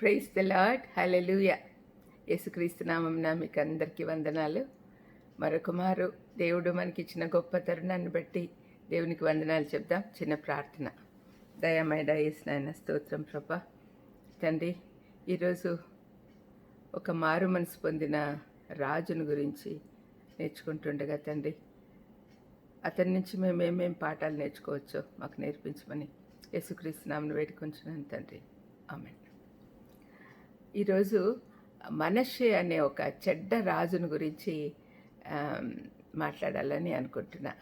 Praise the Lord hallelujah యేసుక్రీస్తు నామమున మీకు అందరికీ వందనాలు. మరొక మారు దేవుడు మనకిచ్చిన గొప్ప తరుణాన్ని బట్టి దేవునికి వందనాలు చెప్దాం. చిన్న ప్రార్థన. దయామయ నాయన స్తోత్రం ప్రభా. తండ్రి ఈరోజు ఒక మారు మనసు పొందిన రాజును గురించి నేర్చుకుంటుండగా తండ్రి అతని నుంచి మేము ఏమేం పాఠాలు నేర్చుకోవచ్చో మాకు నేర్పించమని యేసుక్రీస్తు నామను తండ్రి. ఆమె ఈరోజు మనషే అనే ఒక చెడ్డ రాజును గురించి మాట్లాడాలని అనుకుంటున్నా.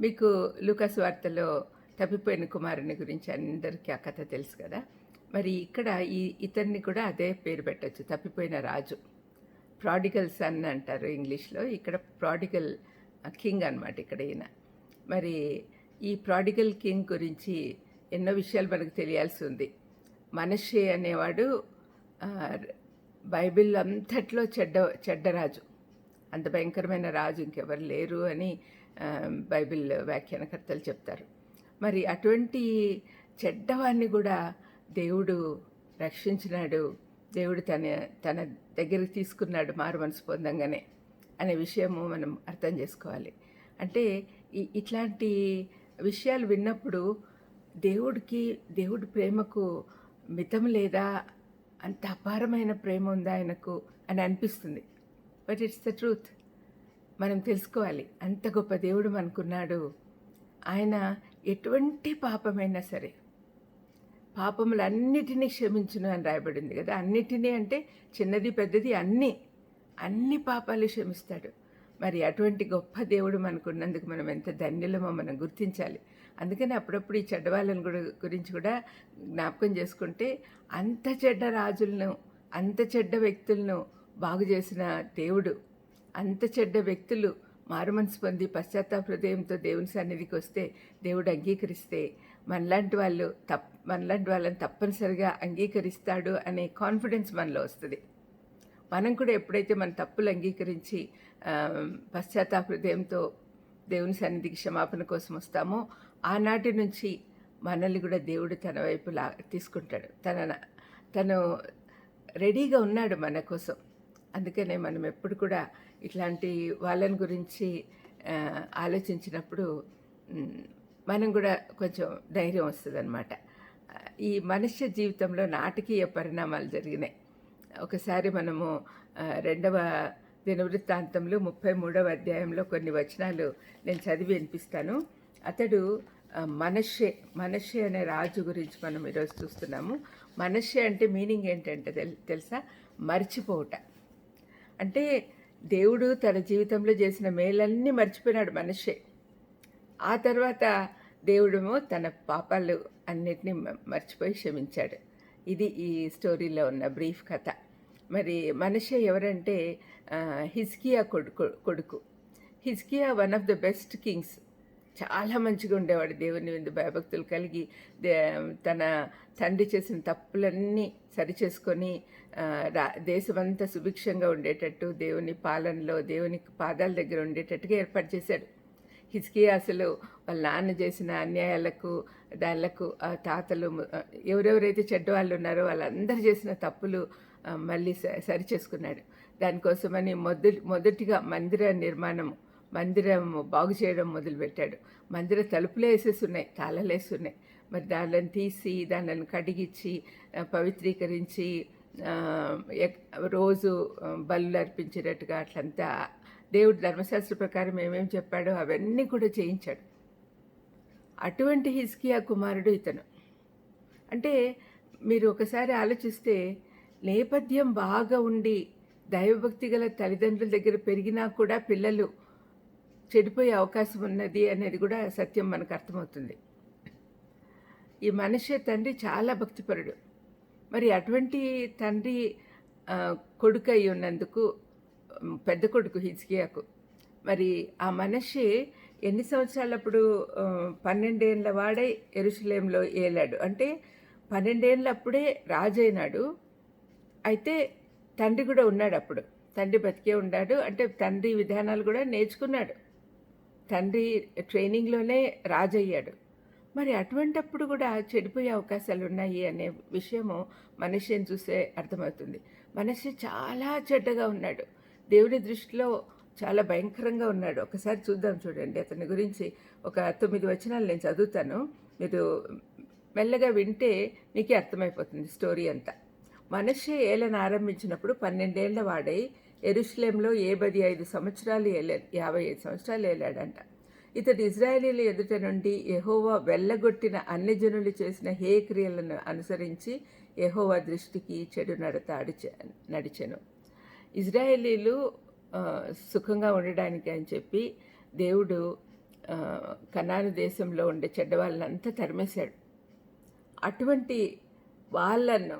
మీకు లుకస్ వార్తలో తప్పిపోయిన కుమారుని గురించి అందరికీ ఆ కథ తెలుసు కదా? మరి ఇక్కడ ఈ ఇతన్ని కూడా అదే పేరు పెట్టచ్చు తప్పిపోయిన రాజు. ప్రాడిగల్ సన్ అంటారు ఇంగ్లీష్లో ఇక్కడ ప్రాడిగల్ కింగ్ అనమాట ఇక్కడ ఈయన. మరి ఈ ప్రాడిగల్ కింగ్ గురించి ఎన్నో విషయాలు మనకు తెలియాల్సి ఉంది. మనషే అనేవాడు బైబిల్ అంతట్లో చెడ్డ చెడ్డరాజు. అంత భయంకరమైన రాజు ఇంకెవరు లేరు అని బైబిల్ వ్యాఖ్యానకర్తలు చెప్తారు. మరి అటువంటి చెడ్డవాన్ని కూడా దేవుడు రక్షించినాడు. దేవుడు తన తన దగ్గరికి తీసుకున్నాడు మారు మనసు పొందంగానే అనే విషయము మనం అర్థం చేసుకోవాలి. అంటే ఇట్లాంటి విషయాలు విన్నప్పుడు దేవుడికి దేవుడి ప్రేమకు మితం లేదా అంత అపారమైన ప్రేమ ఉందా ఆయనకు అని అనిపిస్తుంది. బట్ ఇట్స్ ద ట్రూత్ మనం తెలుసుకోవాలి. అంత గొప్ప దేవుడు మనకున్నాడు. ఆయన ఎటువంటి పాపమైనా సరే పాపములన్నిటినీ క్షమించును అని రాయబడింది కదా. అన్నిటినీ అంటే చిన్నది పెద్దది అన్నీ అన్ని పాపాలు క్షమిస్తాడు. మరి అటువంటి గొప్ప దేవుడు మనకున్నందుకు మనం ఎంత ధన్యులమో మనం గుర్తించాలి. అందుకని అప్పుడప్పుడు ఈ చెడ్డవాళ్ళని కూడా గురించి కూడా జ్ఞాపకం చేసుకుంటే అంత చెడ్డ రాజులను అంత చెడ్డ వ్యక్తులను బాగు చేసిన దేవుడు. అంత చెడ్డ వ్యక్తులు మారుమనసు పొంది పశ్చాత్తాప హృదయంతో దేవుని సన్నిధికి వస్తే దేవుడు అంగీకరిస్తే మనలాంటి వాళ్ళు తప్ మనలాంటి వాళ్ళని తప్పనిసరిగా అంగీకరిస్తాడు అనే కాన్ఫిడెన్స్ మనలో వస్తుంది. మనం కూడా ఎప్పుడైతే మన తప్పులు అంగీకరించి పశ్చాత్తాప హృదయంతో దేవుని సన్నిధికి క్షమాపణ కోసం వస్తామో. ఆనాటి నుంచి మనల్ని కూడా దేవుడు తన వైపు లా తీసుకుంటాడు. తన తను రెడీగా ఉన్నాడు మన కోసం. అందుకనే మనం ఎప్పుడు కూడా ఇట్లాంటి వాళ్ళని గురించి ఆలోచించినప్పుడు మనం కూడా కొంచెం ధైర్యం వస్తుంది ఈ మనుష్య జీవితంలో నాటకీయ పరిణామాలు జరిగినాయి. ఒకసారి మనము రెండవ దినవృత్తాంతంలో ముప్పై మూడవ అధ్యాయంలో కొన్ని వచనాలు నేను చదివి వినిపిస్తాను. అతడు మనషే మనషే అనే రాజు గురించి మనం ఈరోజు చూస్తున్నాము. మనషే అంటే మీనింగ్ ఏంటంటే తెల్ తెలుసా? మర్చిపోవుట. అంటే దేవుడు తన జీవితంలో చేసిన మేలన్నీ మర్చిపోయినాడు మనషే ఆ తర్వాత దేవుడేమో తన పాపాలు అన్నిటినీ మర్చిపోయి క్షమించాడు. ఇది ఈ స్టోరీలో ఉన్న బ్రీఫ్ కథ. మరి మనిషి ఎవరంటే హిజ్కియా కొడుకు కొడుకు. Hezekiah one of the best kings. చాలా మంచిగా ఉండేవాడు దేవుని విందు భయభక్తులు కలిగి దే తన తండ్రి చేసిన తప్పులన్నీ సరిచేసుకొని రా దేశమంతా సుభిక్షంగా ఉండేటట్టు దేవుని పాలనలో దేవుని పాదాల దగ్గర ఉండేటట్టుగా ఏర్పాటు చేశాడు. హిజ్కియా అసలు వాళ్ళ నాన్న చేసిన అన్యాయాలకు దానిలకు ఆ తాతలు ఎవరెవరైతే ఎవరెవరైతే చెడ్డవాళ్ళు ఉన్నారో వాళ్ళందరూ చేసిన తప్పులు మళ్ళీ స- సరి చేసుకున్నాడు. దానికోసమని మొదటి మొదటిగా మందిర నిర్మాణం మందిరం బాగు చేయడం మొదలుపెట్టాడు. మందిర తలుపులే వేసేసి ఉన్నాయి తాళాలు వేసి ఉన్నాయి మరి దానిని తీసి దానిని కడిగించి పవిత్రీకరించి రోజు ఆ, అర్పించినట్టుగా అర్పించేటట్టుగా అట్లంతా దేవుడు ధర్మశాస్త్ర ప్రకారం ఏమేం చెప్పాడో అవన్నీ కూడా చేయించాడు. అటువంటి హిస్కియా కుమారుడు ఇతను. అంటే మీరు ఒకసారి ఆలోచిస్తే నేపథ్యం బాగా ఉండి దైవభక్తి గల తల్లిదండ్రుల దగ్గర పెరిగినా కూడా పిల్లలు చెడిపోయే అవకాశం ఉన్నది అనేది కూడా సత్యం మనకు అర్థమవుతుంది. ఈ మనిషి తండ్రి చాలా భక్తిపరుడు. మరి అటువంటి తండ్రి కొడుకు అయి ఉన్నందుకు పెద్ద కొడుకు హిజ్కియాకు మరి ఆ మనిషి ఎన్ని సంవత్సరాలప్పుడు పన్నెండేళ్ళ వాడై ఎరుసలేంలో ఏలాడు. అంటే పన్నెండేళ్ళప్పుడే రాజైనాడు. అయితే తండ్రి కూడా ఉన్నాడు అప్పుడు. తండ్రి బతికే ఉన్నాడు. అంటే తండ్రి విధానాలు కూడా నేర్చుకున్నాడు. తండ్రి ట్రైనింగ్లోనే రాజయ్యాడు. మరి అటువంటప్పుడు కూడా చెడిపోయే అవకాశాలు ఉన్నాయి అనే విషయము మనిషిని చూస్తే అర్థమవుతుంది. మనిషి చాలా చెడ్డగా ఉన్నాడు. దేవుని దృష్టిలో చాలా భయంకరంగా ఉన్నాడు. ఒకసారి చూద్దాం చూడండి. అతని గురించి ఒక తొమ్మిది వచనాలు నేను చదువుతాను. మీరు మెల్లగా వింటే మీకే అర్థమైపోతుంది స్టోరీ అంతా. మనిషి ఏలను ఆరంభించినప్పుడు పన్నెండేళ్ళ వాడై ఎరుషులేంలో ఏ పది ఐదు సంవత్సరాలు ఏలే యాభై ఐదు సంవత్సరాలు ఏలాడంట ఇతడు ఇజ్రాయేలీల ఎదుట నుండి ఎహోవా వెళ్ళగొట్టిన అన్ని జనులు చేసిన హే క్రియలను అనుసరించి ఎహోవా దృష్టికి చెడు నడత అడిచ నడిచెను. ఇజ్రాయేలీలు సుఖంగా ఉండడానికి అని చెప్పి దేవుడు కనాను దేశంలో ఉండే చెడ్డవాళ్ళనంతా తరిమేశాడు. అటువంటి వాళ్ళను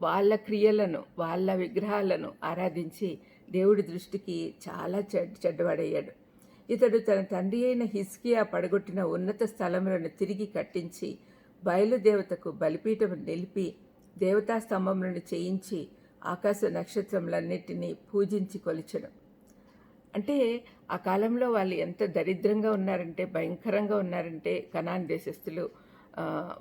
వాళ్ళ క్రియలను వాళ్ళ విగ్రహాలను ఆరాధించి దేవుడి దృష్టికి చాలా చెడ్ చెడ్డవాడయ్యాడు. ఇతడు తన తండ్రి అయిన హిస్కియా పడగొట్టిన ఉన్నత స్థలములను తిరిగి కట్టించి బయలుదేవతకు బలిపీఠం నిలిపి దేవతా స్తంభములను చేయించి ఆకాశ నక్షత్రములన్నిటినీ పూజించి కొలిచెను. అంటే ఆ కాలంలో వాళ్ళు ఎంత దరిద్రంగా ఉన్నారంటే భయంకరంగా ఉన్నారంటే కనాన్ దేశస్థులు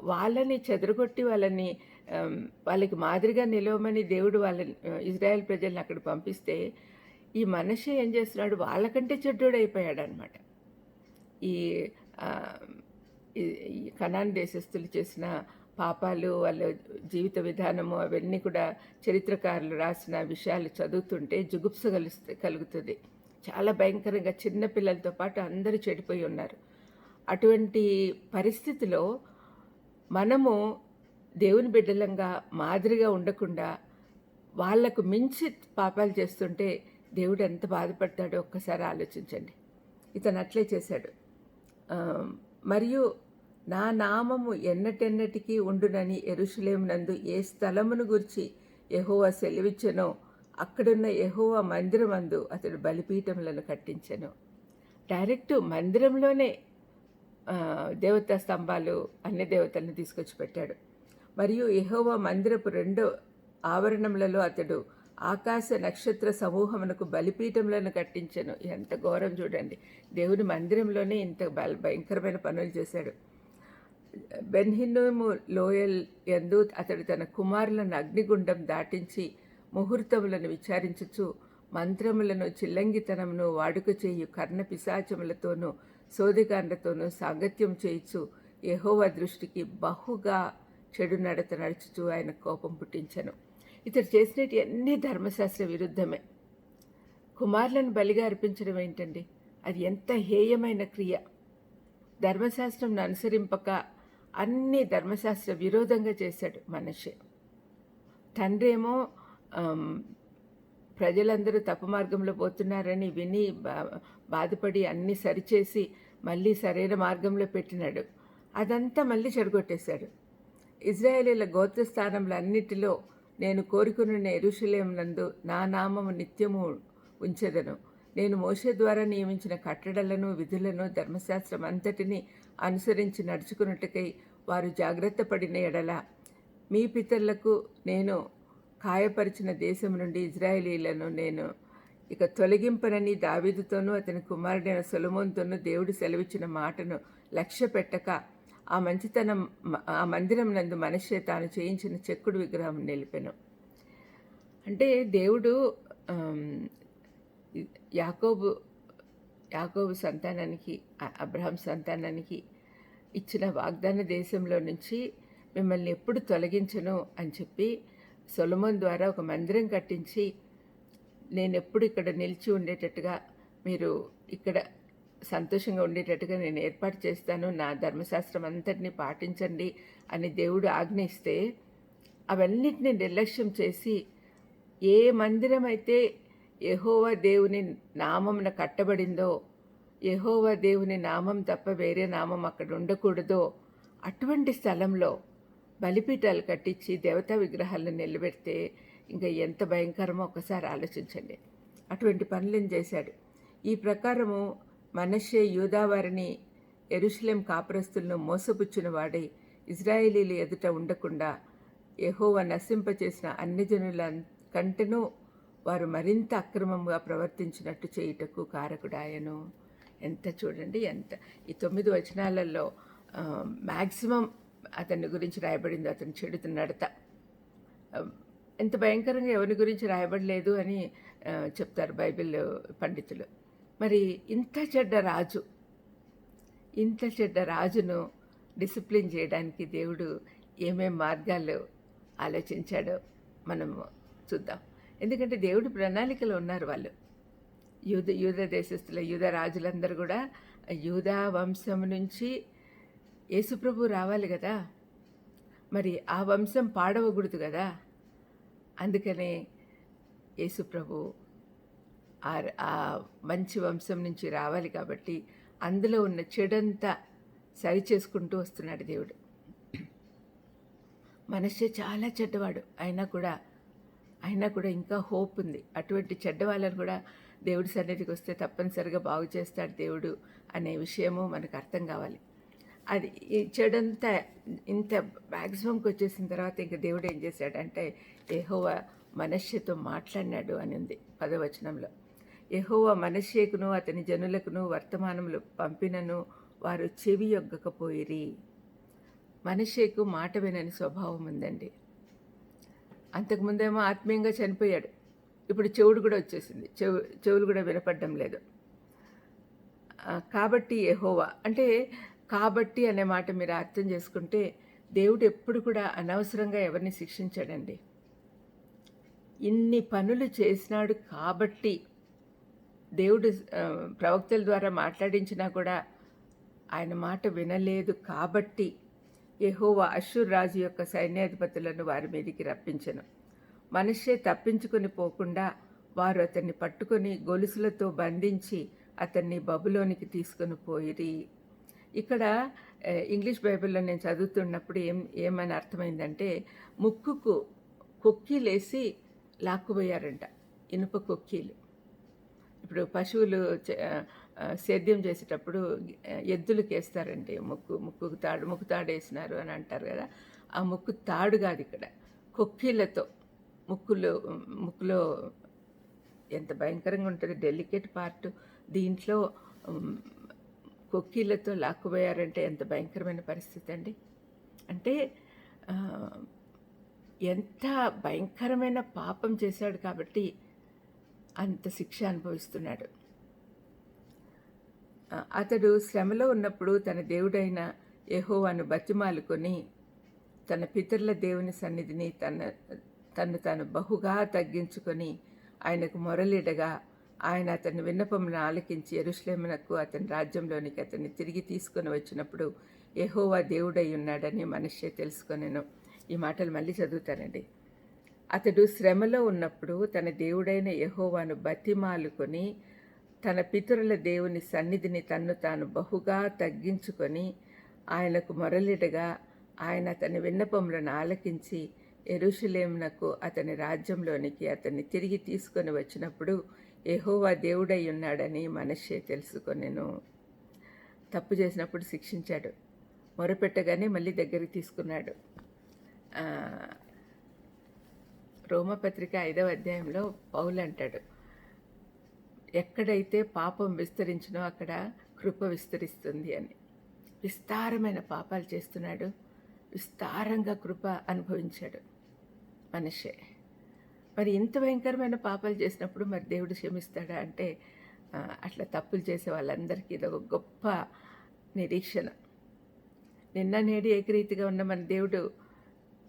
వాళ్ళని చెదరగొట్టి వాళ్ళని Um, వాళ్ళకి మాదిరిగా నిలవమని దేవుడు వాళ్ళ uh, ఇజ్రాయెల్ ప్రజల్ని అక్కడ పంపిస్తే ఈ మనిషి ఏం చేస్తున్నాడు? వాళ్ళకంటే చెడ్డోడైపోయాడు అనమాట ఈ కణాన్ దేశస్తులు దేశస్థులు చేసిన పాపాలు వాళ్ళ జీవిత విధానము అవన్నీ కూడా చరిత్రకారులు రాసిన విషయాలు చదువుతుంటే జుగుప్స కలుస్తే కలుగుతుంది. చాలా భయంకరంగా చిన్న పిల్లలతో పాటు అందరూ చెడిపోయి ఉన్నారు. అటువంటి పరిస్థితిలో మనము దేవుని బిడ్డలంగా మాదిరిగా ఉండకుండా వాళ్ళకు మించి పాపాలు చేస్తుంటే దేవుడు ఎంత బాధపడతాడో ఒక్కసారి ఆలోచించండి. ఇతను అట్లే చేశాడు. మరియు నా నామము ఎన్నటెన్నటికీ ఉండునని ఎరుషులేమునందు ఏ స్థలమును గురించి ఎహోవా సెలవిచ్చనో అక్కడున్న ఎహోవా మందిరమందు అతడు బలిపీఠములను కట్టించెను. డైరెక్ట్ మందిరంలోనే దేవతా స్తంభాలు అన్ని దేవతలను తీసుకొచ్చి పెట్టాడు. మరియు ఎహోవా మందిరపు రెండో ఆవరణములలో అతడు ఆకాశ నక్షత్ర సమూహమునకు బలిపీఠములను కట్టించను. ఎంత ఘోరం చూడండి. దేవుని మందిరంలోనే ఇంత బల భయంకరమైన పనులు చేశాడు. బెన్హిన్నోము లోయల్ యందు అతడు తన కుమారులను అగ్నిగుండం దాటించి ముహూర్తములను విచారించుచు మంత్రములను చిల్లంగితనమును వాడుక చేయు కర్ణ పిశాచములతోనూ సోదిగాండ్రతోనూ సాంగత్యం చేయుచు యహోవ దృష్టికి బహుగా చెడు నడత నడుచుతూ ఆయన కోపం పుట్టించను. ఇతడు చేసినవి అన్ని ధర్మశాస్త్ర విరుద్ధమే. కుమారులను బలిగా అర్పించడం ఏంటండి? అది ఎంత హేయమైన క్రియ. ధర్మశాస్త్రంను అనుసరింపక అన్ని ధర్మశాస్త్ర విరోధంగా చేశాడు మనిషి. తండ్రి ఏమో ప్రజలందరూ తప్పు మార్గంలో పోతున్నారని విని బా- బాధపడి అన్నీ సరిచేసి మళ్ళీ సరైన మార్గంలో పెట్టినాడు. అదంతా మళ్ళీ చెడగొట్టేశాడు. ఇజ్రాయేలీల గోత్ర అన్నిటిలో నేను కోరుకున్న ఎరుషులేం నందు నా నామము నిత్యము ఉంచెదను. నేను మోషే ద్వారా నియమించిన కట్టడలను విధులను ధర్మశాస్త్రం అంతటిని అనుసరించి నడుచుకున్నట్టుకై వారు జాగ్రత్త పడిన ఎడల మీ పితరులకు నేను కాయపరిచిన దేశం నుండి ఇజ్రాయేలీలను నేను ఇక తొలగింపనని దావీదుతోనూ అతని కుమారుడైన సొలమోన్తోనూ దేవుడు సెలవిచ్చిన మాటను లక్ష్య పెట్టక ఆ మంచితనం ఆ మందిరం నందు మనిషి తాను చేయించిన చెక్కుడు విగ్రహం నిలిపెను. అంటే దేవుడు యాకోబు యాకోబు సంతానానికి అబ్రహం సంతానానికి ఇచ్చిన వాగ్దాన దేశంలో నుంచి మిమ్మల్ని ఎప్పుడు తొలగించను అని చెప్పి సొలమోన్ ద్వారా ఒక మందిరం కట్టించి నేను ఎప్పుడు ఇక్కడ నిలిచి ఉండేటట్టుగా మీరు ఇక్కడ సంతోషంగా ఉండేటట్టుగా నేను ఏర్పాటు చేస్తాను. నా ధర్మశాస్త్రం అంతటినీ పాటించండి అని దేవుడు ఆజ్ఞయిస్తే అవన్నిటిని నిర్లక్ష్యం చేసి ఏ మందిరం అయితే యెహోవా దేవుని నామంన కట్టబడిందో యహోవ దేవుని నామం తప్ప వేరే నామం అక్కడ ఉండకూడదో అటువంటి స్థలంలో బలిపీఠాలు కట్టించి దేవతా విగ్రహాలను నిలబెడితే ఇంకా ఎంత భయంకరమో ఒకసారి ఆలోచించండి. అటువంటి పనులను చేశాడు. ఈ ప్రకారము మనషే యూదావారిని ఎరుషలేం కాపురస్తులను మోసపుచ్చిన వాడై ఇజ్రాయేలీల ఎదుట ఉండకుండా యెహోవా నశింపచేసిన అన్ని జనుల కంటేనూ వారు మరింత అక్రమంగా ప్రవర్తించినట్టు చేయుటకు కారకుడాయను. ఎంత చూడండి ఎంత. ఈ తొమ్మిది వచనాలలో మ్యాక్సిమం అతని గురించి రాయబడింది అతను చెడుతు నడత. ఎంత భయంకరంగా ఎవరి గురించి రాయబడలేదు అని చెప్తారు బైబిల్ పండితులు. మరి ఇంత చెడ్డ రాజు ఇంత చెడ్డ రాజును డిసిప్లిన్ చేయడానికి దేవుడు ఏమేం మార్గాలు ఆలోచించాడో మనము చూద్దాం. ఎందుకంటే దేవుడి ప్రణాళికలో ఉన్నారు వాళ్ళు. యూద యూద దేశస్తుల యూద రాజులందరూ కూడా యూదా వంశం నుంచి యేసుప్రభు రావాలి కదా. మరి ఆ వంశం పాడవకూడదు కదా. అందుకనే యేసుప్రభు ఆ మంచి వంశం నుంచి రావాలి కాబట్టి అందులో ఉన్న చెడంతా సరి చేసుకుంటూ వస్తున్నాడు దేవుడు. మనిషి చాలా చెడ్డవాడు. అయినా కూడా అయినా కూడా ఇంకా హోప్ ఉంది. అటువంటి చెడ్డ వాళ్ళని కూడా దేవుడి సన్నిధికి వస్తే తప్పనిసరిగా బాగు చేస్తాడు దేవుడు అనే విషయము మనకు అర్థం కావాలి. అది ఈ చెడంతా ఇంత మ్యాక్సిమంకి వచ్చేసిన తర్వాత ఇంకా దేవుడు ఏం చేశాడంటే ఏహోవ మనష్యతో మాట్లాడినాడు అని ఉంది పదవచనంలో. యహోవ మనషేకును అతని జనులకును వర్తమానములు పంపినను వారు చెవి యొగ్గకపోయిరి. మనషేకు మాట వినని స్వభావం ఉందండి. అంతకుముందేమో ఆత్మీయంగా చనిపోయాడు. ఇప్పుడు చెవుడు కూడా వచ్చేసింది. చెవు చెవులు కూడా వినపడడం లేదు. కాబట్టి ఎహోవా అంటే కాబట్టి అనే మాట మీరు అర్థం చేసుకుంటే దేవుడు ఎప్పుడు కూడా అనవసరంగా ఎవరిని శిక్షించాడండి. ఇన్ని పనులు చేసినాడు కాబట్టి దేవుడు ప్రవక్తల ద్వారా మాట్లాడించినా కూడా ఆయన మాట వినలేదు. కాబట్టి యహోవా అశ్షూర్ రాజు యొక్క సైన్యాధిపతులను వారి మీదికి రప్పించను. మనిషే తప్పించుకొని పోకుండా వారు అతన్ని పట్టుకొని గొలుసులతో బంధించి అతన్ని బబులోనికి తీసుకొని పోయిరి. ఇక్కడ ఇంగ్లీష్ బైబిల్లో నేను చదువుతున్నప్పుడు ఏం ఏమని అర్థమైందంటే ముక్కుకు కొక్కీలేసి లాక్కుపోయారంట. ఇనుప కొక్కీలు. ఇప్పుడు పశువులు చే- సేద్యం చేసేటప్పుడు ఎద్దులకు వేస్తారండి. ముక్కు ముక్కు తాడు ముక్కు తాడు వేసినారు అని అంటారు కదా. ఆ ముక్కు తాడు కాదు ఇక్కడ. కొక్కీలతో ముక్కులో ముక్కులో ఎంత భయంకరంగా ఉంటుంది. డెలికేట్ పార్ట్ దీంట్లో కొక్కీలతో లాక్కుపోయారంటే ఎంత భయంకరమైన పరిస్థితి అండి. అంటే ఎంత భయంకరమైన పాపం చేశాడు కాబట్టి అంత శిక్ష అనుభవిస్తున్నాడు. అతడు శ్రమలో ఉన్నప్పుడు తన దేవుడైన యహోవాను బతిమాలుకొని తన పితరుల దేవుని సన్నిధిని తన తను తాను బహుగా తగ్గించుకొని ఆయనకు మొరలిడగా ఆయన అతని విన్నపమును ఆలకించి ఎరుశ్లేమునకు అతని రాజ్యంలోనికి అతన్ని తిరిగి తీసుకొని వచ్చినప్పుడు యహోవా దేవుడై ఉన్నాడని మనిషే తెలుసుకొనెను. ఈ మాటలు మళ్ళీ చదువుతానండి. అతడు శ్రమలో ఉన్నప్పుడు తన దేవుడైన యహోవాను బతిమాలుకొని తన పితరుల దేవుని సన్నిధిని తన్ను తాను బహుగా తగ్గించుకొని ఆయనకు మొరలిడగా ఆయన అతని విన్నపములను ఆలకించి ఎరుషులేమునకు అతని రాజ్యంలోనికి అతన్ని తిరిగి తీసుకొని వచ్చినప్పుడు ఎహోవా దేవుడై ఉన్నాడని మనషే తెలుసుకొనెను. తప్పు చేసినప్పుడు శిక్షించాడు. మొరపెట్టగానే మళ్ళీ దగ్గరికి తీసుకున్నాడు. రోమపత్రిక ఐదవ అధ్యాయంలో పౌలు అంటాడు ఎక్కడైతే పాపం విస్తరించినో అక్కడ కృప విస్తరిస్తుంది అని. విస్తారమైన పాపాలు చేస్తున్నాడు విస్తారంగా కృప అనుభవించాడు మనిషే. మరి ఇంత భయంకరమైన పాపాలు చేసినప్పుడు మరి దేవుడు క్షమిస్తాడా అంటే అట్లా తప్పులు చేసే వాళ్ళందరికీ ఇది ఒక గొప్ప నిరీక్షణ. నిన్న నేడు ఏకరీతిగా ఉన్న మన దేవుడు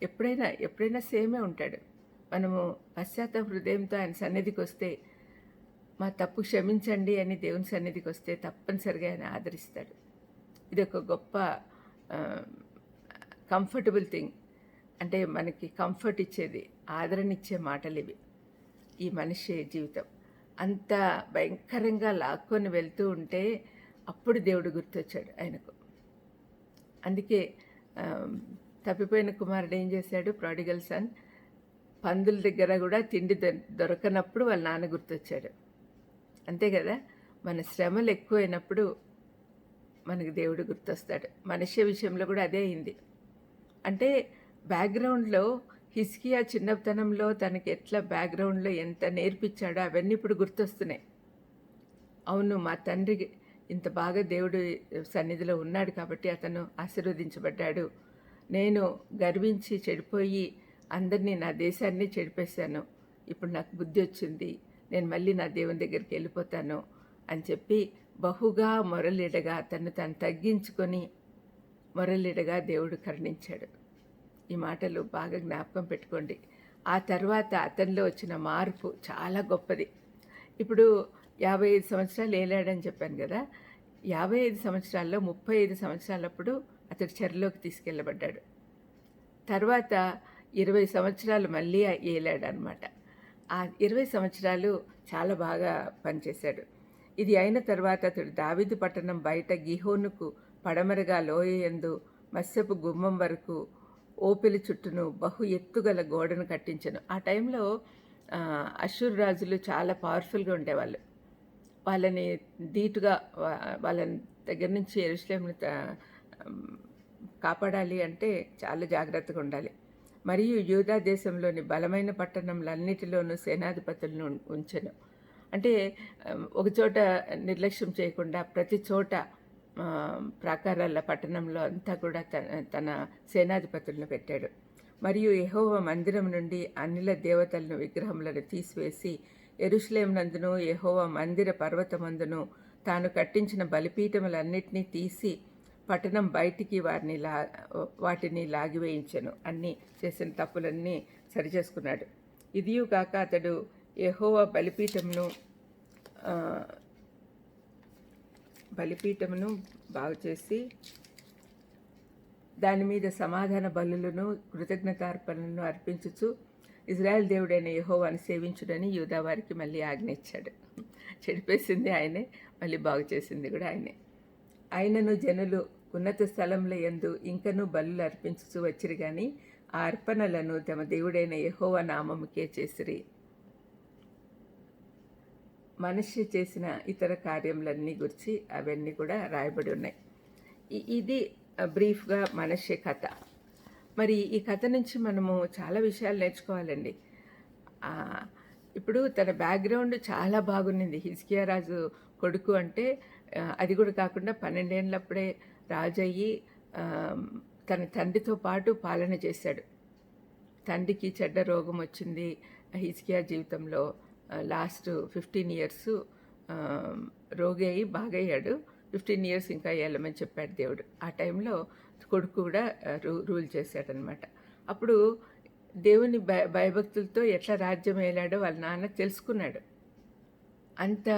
ఎప్పుడైనా ఎప్పుడైనా సేమే ఉంటాడు. మనము పశ్చాత్త హృదయంతో ఆయన సన్నిధికి వస్తే మా తప్పు క్షమించండి అని దేవుని సన్నిధికి వస్తే తప్పనిసరిగా ఆయన ఆదరిస్తాడు. ఇది ఒక గొప్ప కంఫర్టబుల్ థింగ్ అంటే మనకి కంఫర్ట్ ఇచ్చేది ఆదరణ ఇచ్చే మాటలు ఇవి. ఈ మనిషి జీవితం. అంత భయంకరంగా లాక్కొని వెళ్తూ ఉంటే అప్పుడు దేవుడు గుర్తొచ్చాడు ఆయనకు. అందుకే తప్పిపోయిన కుమారుడు ఏం చేశాడు? ప్రాడిగల్ సన్ పందుల దగ్గర కూడా తిండి దొ- దొరకనప్పుడు వాళ్ళ నాన్న గుర్తొచ్చాడు. అంతే కదా? మన శ్రమలు ఎక్కువైనప్పుడు మనకు దేవుడు గుర్తొస్తాడు. మనిషి విషయంలో కూడా అదే అయింది. అంటే బ్యాక్గ్రౌండ్లో హిస్కియా చిన్నతనంలో తనకి ఎట్లా బ్యాక్గ్రౌండ్లో ఎంత నేర్పించాడో అవన్నీ ఇప్పుడు గుర్తొస్తున్నాయి. అవును మా తండ్రి ఇంత బాగా దేవుడి సన్నిధిలో ఉన్నాడు కాబట్టి అతను ఆశీర్వదించబడ్డాడు. నేను గర్వించి చెడిపోయి అందరినీ నా దేశాన్ని చెడిపేశాను. ఇప్పుడు నాకు బుద్ధి వచ్చింది. నేను మళ్ళీ నా దేవుని దగ్గరికి వెళ్ళిపోతాను అని చెప్పి బహుగా మొరలిడగా తను తను తగ్గించుకొని మొరలిడగా దేవుడు కరుణించాడు. ఈ మాటలు బాగా జ్ఞాపకం పెట్టుకోండి. ఆ తర్వాత అతనిలో వచ్చిన మార్పు చాలా గొప్పది. ఇప్పుడు యాభై ఐదు సంవత్సరాలు ఏలాడని చెప్పాను కదా. యాభై ఐదు సంవత్సరాల్లో ముప్పై ఐదు సంవత్సరాలప్పుడు అతడు చెరలోకి తీసుకెళ్ళబడ్డాడు. తర్వాత ఇరవై సంవత్సరాలు మళ్ళీ ఏలాడు అనమాట ఆ ఇరవై సంవత్సరాలు చాలా బాగా పనిచేశాడు. ఇది అయిన తర్వాత అతడు దావిదు పట్టణం బయట గిహోనుకు పడమరగా లోయందు మత్స్యపు గుమ్మం వరకు ఓపెలి చుట్టూను బహు ఎత్తుగల గోడను కట్టించను. ఆ టైంలో ఆ, రాజులు చాలా పవర్ఫుల్గా ఉండేవాళ్ళు. వాళ్ళని ధీటుగా వాళ్ళని వాళ్ళ దగ్గర నుంచి ఎరుసలేంని కాపాడాలి అంటే చాలా జాగ్రత్తగా ఉండాలి. మరియు యూదా దేశంలోని బలమైన పట్టణంలన్నిటిలోనూ సేనాధిపతులను ఉంచను ఉంచెను. అంటే ఒకచోట ఒక చోట నిర్లక్ష్యం చేయకుండా ప్రతి చోట ప్రాకారాల పట్టణంలో అంతా కూడా తన తన సేనాధిపతులను పెట్టాడు. మరియు యహోవ మందిరం నుండి అన్నిల దేవతలను విగ్రహములను తీసివేసి ఎరుశ్లేమునందును యహోవ మందిర పర్వతమందును తాను కట్టించిన బలిపీఠములన్నిటినీ తీసి పట్టణం బయటికి వారిని లా వాటిని లాగివేయించెను అన్ని చేసిన తప్పులన్నీ సరిచేసుకున్నాడు. ఇదియుగాక అతడు యెహోవా బలిపీఠమును బలిపీఠమును బాగు చేసి దాని మీద సమాధాన బలులను కృతజ్ఞతార్పణలను అర్పించుచు ఇజ్రాయెల్ దేవుడైన యహోవాను సేవించుడని యూదా వారికి మళ్ళీ ఆజ్ఞ ఇచ్చాడు చెడిపేసింది ఆయనే మళ్ళీ బాగు చేసింది కూడా ఆయనే. ఆయనను జనులు ఉన్నత స్థలంలో ఎందు ఇంకనూ బలులు అర్పించుచు వచ్చిరు గాని ఆ అర్పణలను తమ దేవుడైన యహోవ నామముకే చేసిరి. మనిషి చేసిన ఇతర కార్యములన్నీ గురించి అవన్నీ కూడా రాయబడి ఉన్నాయి. ఇది బ్రీఫ్గా మనిషి కథ. మరి ఈ కథ నుంచి మనము చాలా విషయాలు నేర్చుకోవాలండి. ఇప్పుడు తన బ్యాక్గ్రౌండ్ చాలా బాగుండింది. హిజ్కియా రాజు కొడుకు అంటే అది కూడా కాకుండా పన్నెండేళ్ళప్పుడే రాజయ్యి తన తండ్రితో పాటు పాలన చేశాడు. తండ్రికి చెడ్డ రోగం వచ్చింది. హిజ్కియా జీవితంలో లాస్ట్ ఫిఫ్టీన్ ఇయర్స్ రోగి అయి బాగయ్యాడు. ఫిఫ్టీన్ ఇయర్స్ ఇంకా వెళ్ళమని చెప్పాడు దేవుడు. ఆ టైంలో కొడుకు కూడా రూ రూల్ చేశాడనమాట అప్పుడు దేవుని భయ భయభక్తులతో ఎట్లా రాజ్యం వేలాడో వాళ్ళ నాన్న తెలుసుకున్నాడు. అంత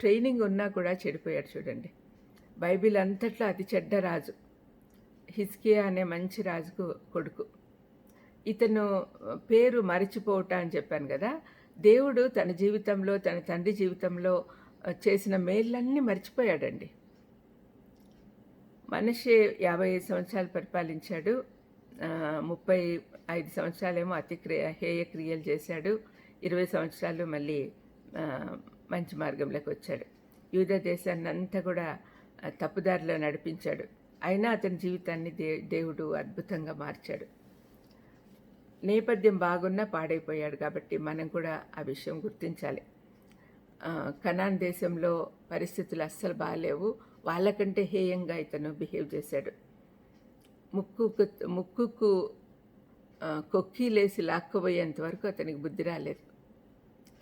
ట్రైనింగ్ ఉన్నా కూడా చెడిపోయాడు చూడండి. బైబిల్ అంతట్లో అతి చెడ్డ రాజు. హిస్కియా అనే మంచి రాజుకు కొడుకు. ఇతను పేరు మరిచిపోవట అని చెప్పాను కదా. దేవుడు తన జీవితంలో తన తండ్రి జీవితంలో చేసిన మేళ్ళన్నీ మర్చిపోయాడండి. మనిషి యాభై ఐదు సంవత్సరాలు పరిపాలించాడు. ముప్పై ఐదు సంవత్సరాలేమో అతిక్రియ హేయ క్రియలు చేశాడు. ఇరవై సంవత్సరాలు మళ్ళీ మంచి మార్గంలోకి వచ్చాడు. యూద దేశాన్ని అంతా కూడా తప్పుదారిలో నడిపించాడు. అయినా అతని జీవితాన్ని దే దేవుడు అద్భుతంగా మార్చాడు. నేపథ్యం బాగున్నా పాడైపోయాడు కాబట్టి మనం కూడా ఆ విషయం గుర్తించాలి. కనాన్ దేశంలో పరిస్థితులు అస్సలు బాగాలేవు వాళ్ళకంటే హేయంగా ఇతను బిహేవ్ చేశాడు. ముక్కుకు ముక్కుకు ఆ, కొక్కీలేసి లాక్కోబోయేంత వరకు అతనికి బుద్ధి రాలేదు.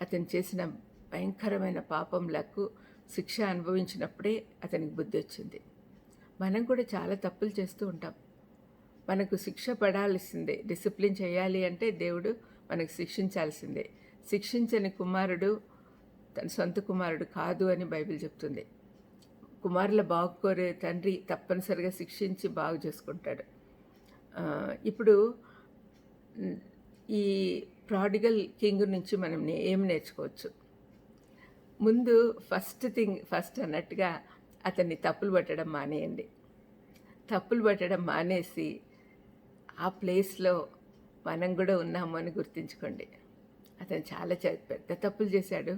అతను చేసిన భయంకరమైన పాపంలకు శిక్ష అనుభవించినప్పుడే అతనికి బుద్ధి వచ్చింది. మనం కూడా చాలా తప్పులు చేస్తూ ఉంటాం. మనకు శిక్ష పడాల్సిందే. డిసిప్లిన్ చేయాలి అంటే దేవుడు మనకు శిక్షించాల్సిందే. శిక్షించని కుమారుడు తన సొంత కుమారుడు కాదు అని బైబిల్ చెప్తుంది. కుమారుల బాగు కోరే తండ్రి తప్పనిసరిగా శిక్షించి బాగు చేసుకుంటాడు. ఇప్పుడు ఈ ప్రాడిగల్ కింగ్ నుంచి మనం ఏం నేర్చుకోవచ్చు? ముందు ఫస్ట్ థింగ్ ఫస్ట్ అన్నట్టుగా అతన్ని తప్పులు పట్టడం మానేయండి. తప్పులు పట్టడం మానేసి ఆ ప్లేస్లో మనం కూడా ఉన్నాము అని గుర్తుంచుకోండి. అతను చాలా పెద్ద తప్పులు చేశాడు.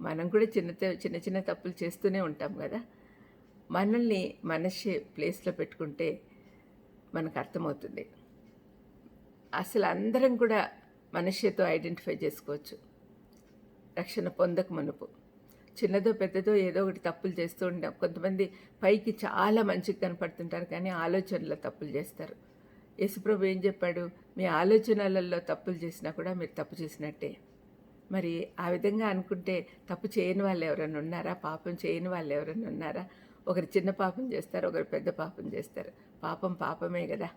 మనం కూడా చిన్న చిన్న చిన్న తప్పులు చేస్తూనే ఉంటాం కదా. మనల్ని మనిషి ప్లేస్లో పెట్టుకుంటే మనకు అర్థమవుతుంది. అసలు అందరం కూడా మనిషితో ఐడెంటిఫై చేసుకోవచ్చు. రక్షణ పొందక మునుపు. చిన్నదో పెద్దదో ఏదో ఒకటి తప్పులు చేస్తూ ఉంటాం కొంతమంది పైకి చాలా మంచిగా కనపడుతుంటారు కానీ ఆలోచనలో తప్పులు చేస్తారు. యేసుప్రభు ఏం చెప్పాడు? మీ ఆలోచనలలో తప్పులు చేసినా కూడా మీరు తప్పు చేసినట్టే. మరి ఆ విధంగా అనుకుంటే తప్పు చేయని వాళ్ళు ఎవరైనా ఉన్నారా? పాపం చేయని వాళ్ళు ఎవరైనా ఉన్నారా? ఒకరు చిన్న పాపం చేస్తారు ఒకరు పెద్ద పాపం చేస్తారు. పాపం పాపమే కదా.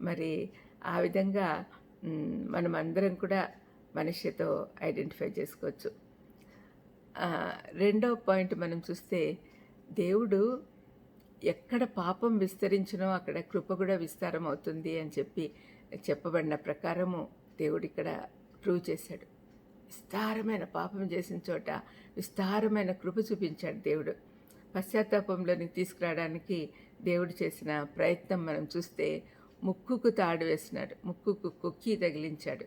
మరి ఆ విధంగా మనం అందరం కూడా మనిషితో ఐడెంటిఫై చేసుకోవచ్చు. రెండవ పాయింట్ మనం చూస్తే దేవుడు ఎక్కడ పాపం విస్తరించినో అక్కడ కృప కూడా విస్తారం అవుతుంది అని చెప్పి చెప్పబడిన ప్రకారము దేవుడు ఇక్కడ ప్రూవ్ చేశాడు. విస్తారమైన పాపం చేసిన చోట విస్తారమైన కృప చూపించాడు దేవుడు. పశ్చాత్తాపంలోని తీసుకురావడానికి దేవుడు చేసిన ప్రయత్నం మనం చూస్తే ముక్కుకు తాడు వేసినాడు. ముక్కుకు కుక్కి తగిలించాడు.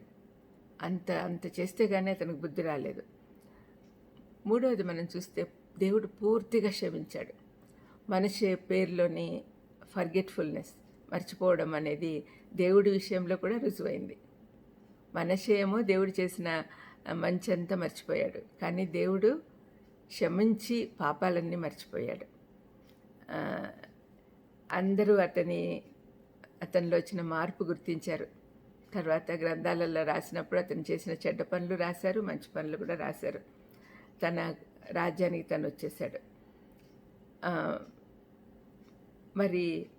అంత అంత చేస్తే కానీ అతనికి బుద్ధి రాలేదు. మూడవది మనం చూస్తే దేవుడు పూర్తిగా క్షమించాడు. మనిషి పేరులోని ఫర్గెట్ఫుల్నెస్ మర్చిపోవడం అనేది దేవుడి విషయంలో కూడా రుజువైంది. మనిషి ఏమో దేవుడు చేసిన మంచి అంతా మర్చిపోయాడు. కానీ దేవుడు క్షమించి పాపాలన్నీ మర్చిపోయాడు. అందరూ అతని అతనిలో వచ్చిన మార్పు గుర్తించారు. తర్వాత గ్రంథాలలో రాసినప్పుడు అతను చేసిన చెడ్డ పనులు రాశారు మంచి పనులు కూడా రాశారు. తన రాజ్యానికి తను వచ్చేసాడు. మరి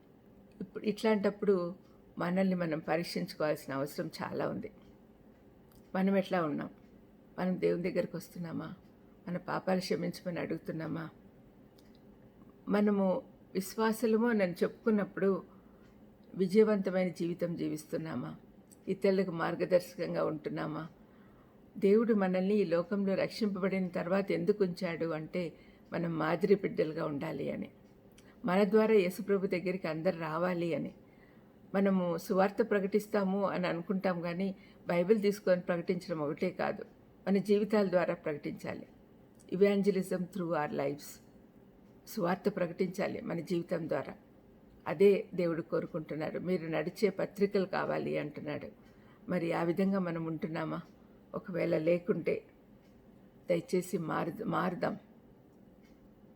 ఇప్పుడు ఇట్లాంటప్పుడు మనల్ని మనం పరీక్షించుకోవాల్సిన అవసరం చాలా ఉంది. మనం ఎట్లా ఉన్నాం? మనం దేవుని దగ్గరికి వస్తున్నామా? మన పాపాలు క్షమించమని అడుగుతున్నామా? మనము విశ్వాసలము నన్ను చెప్పుకున్నప్పుడు విజయవంతమైన జీవితం జీవిస్తున్నామా? ఇతరులకు మార్గదర్శకంగా ఉంటున్నామా? దేవుడు మనల్ని ఈ లోకంలో రక్షింపబడిన తర్వాత ఎందుకు ఉంచాడు అంటే మనం మాదిరి బిడ్డలుగా ఉండాలి అని. మన ద్వారా యేసుప్రభు దగ్గరికి అందరు రావాలి అని. మనము సువార్త ప్రకటిస్తాము అని అనుకుంటాం కానీ బైబిల్ తీసుకొని ప్రకటించడం ఒకటే కాదు. మన జీవితాల ద్వారా ప్రకటించాలి. ఇవాంజలిజం త్రూ ఆర్ లైఫ్స్ సువార్త ప్రకటించాలి మన జీవితం ద్వారా. అదే దేవుడు కోరుకుంటున్నారు. మీరు నడిచే పత్రికలు కావాలి అంటున్నాడు. మరి ఆ విధంగా మనం ఉంటున్నామా? ఒకవేళ లేకుంటే దయచేసి మారు మారుదాం.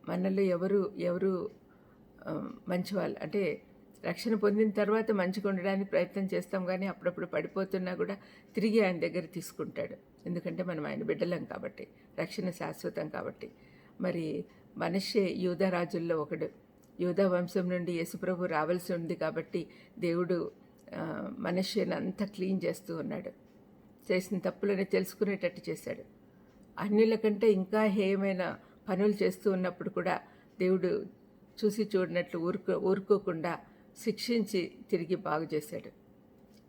మనలో ఎవరు ఎవరు మంచివాళ్ళు అంటే రక్షణ పొందిన తర్వాత మంచిగా ఉండడానికి ప్రయత్నం చేస్తాం కానీ అప్పుడప్పుడు పడిపోతున్నా కూడా తిరిగి ఆయన దగ్గర తీసుకుంటాడు. ఎందుకంటే మనం ఆయన బిడ్డలం కాబట్టి రక్షణ శాశ్వతం కాబట్టి. మరి మనిషే యూధరాజుల్లో ఒకడు. యూదా వంశం నుండి యేసుప్రభు రావాల్సి ఉంది కాబట్టి దేవుడు మనిషిని అంతా క్లీన్ చేస్తూ ఉన్నాడు. చేసిన తప్పులని తెలుసుకునేటట్టు చేశాడు. అన్నిలకంటే ఇంకా హేయమైన పనులు చేస్తూ ఉన్నప్పుడు కూడా దేవుడు చూసి చూడనట్లు ఊరుకో ఊరుకోకుండా శిక్షించి తిరిగి బాగు చేశాడు.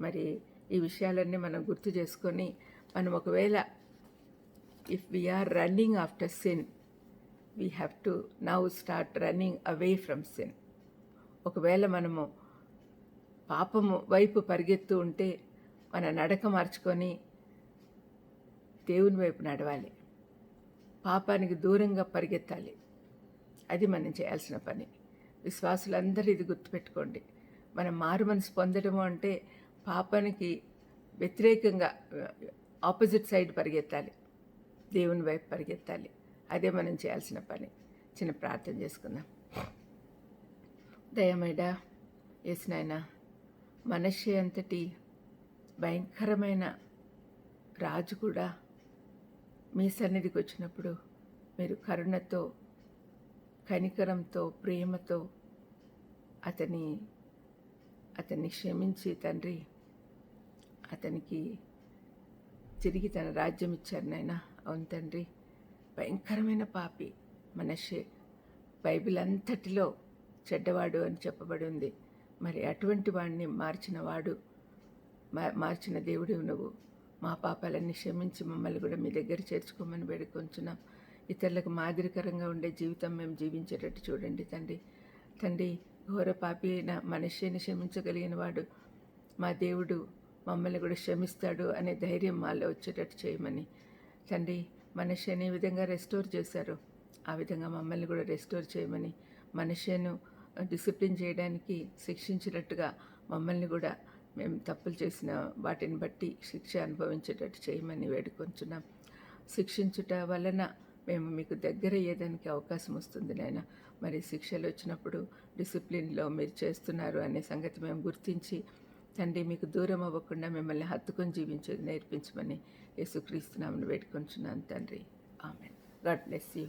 మరి ఈ విషయాలన్నీ మనం గుర్తు చేసుకొని మనం ఒకవేళ if we are running after sin we have to now start running away from sin ఒకవేళ మనము పాపము వైపు పరిగెత్తు ఉంటే మన నడక మార్చుకొని దేవుని వైపు నడవాలి. పాపానికి దూరంగా పరిగెత్తాలి. అది మనం చేయాల్సిన పని. విశ్వాసులందరూ ఇది గుర్తుపెట్టుకోండి. మనం మారు మనసు పొందడము అంటే పాపానికి వ్యతిరేకంగా ఆపోజిట్ సైడ్ పరిగెత్తాలి. దేవుని వైపు పరిగెత్తాలి. అదే మనం చేయాల్సిన పని. చిన్న ప్రార్థన చేసుకుందాం. దయమైడా నాయన మనిషి అంతటి భయంకరమైన రాజు కూడా మీ సన్నిధికి వచ్చినప్పుడు మీరు కరుణతో కనికరంతో ప్రేమతో అతని అతన్ని క్షమించి తండ్రి అతనికి తిరిగి తన రాజ్యం ఇచ్చారు నాయన. అవును తండ్రి. భయంకరమైన పాపి మనషే బైబిల్ అంతటిలో చెడ్డవాడు అని చెప్పబడి ఉంది. మరి అటువంటి వాడిని మార్చిన వాడు మా- మార్చిన దేవుడు నువ్వు? మా పాపాలన్నీ క్షమించి మమ్మల్ని కూడా మీ దగ్గర చేర్చుకోమని వేడుకొంచున్నాం. ఇతరులకు మాదిరికరంగా ఉండే జీవితం మేము జీవించేటట్టు చూడండి తండ్రి. తండ్రి ఘోర పాపి అయిన మనిషిని క్షమించగలిగిన వాడు మా దేవుడు మమ్మల్ని కూడా క్షమిస్తాడు అనే ధైర్యం మాలో వచ్చేటట్టు చేయమని. తండ్రి మనిషిని ఏ విధంగా రెస్టోర్ చేశారో ఆ విధంగా మమ్మల్ని కూడా రెస్టోర్ చేయమని. మనిషిను డిసిప్లిన్ చేయడానికి శిక్షించినట్టుగా మమ్మల్ని కూడా మేము తప్పులు చేసిన వాటిని బట్టి శిక్ష అనుభవించేటట్టు చేయమని వేడుకొంచున్నాం. శిక్షించుట వలన మేము మీకు దగ్గర అయ్యేదానికి అవకాశం వస్తుంది నాయన. మరి శిక్షలు వచ్చినప్పుడు డిసిప్లిన్లో మీరు చేస్తున్నారు అనే సంగతి మేము గుర్తించి తండ్రి మీకు దూరం అవ్వకుండా మిమ్మల్ని హత్తుకొని జీవించేది నేర్పించమని యేసుక్రీస్తున్నామని వేడుకొంచున్నాను తండ్రి. ఆమె గాడ్ బ్లెస్ యూ.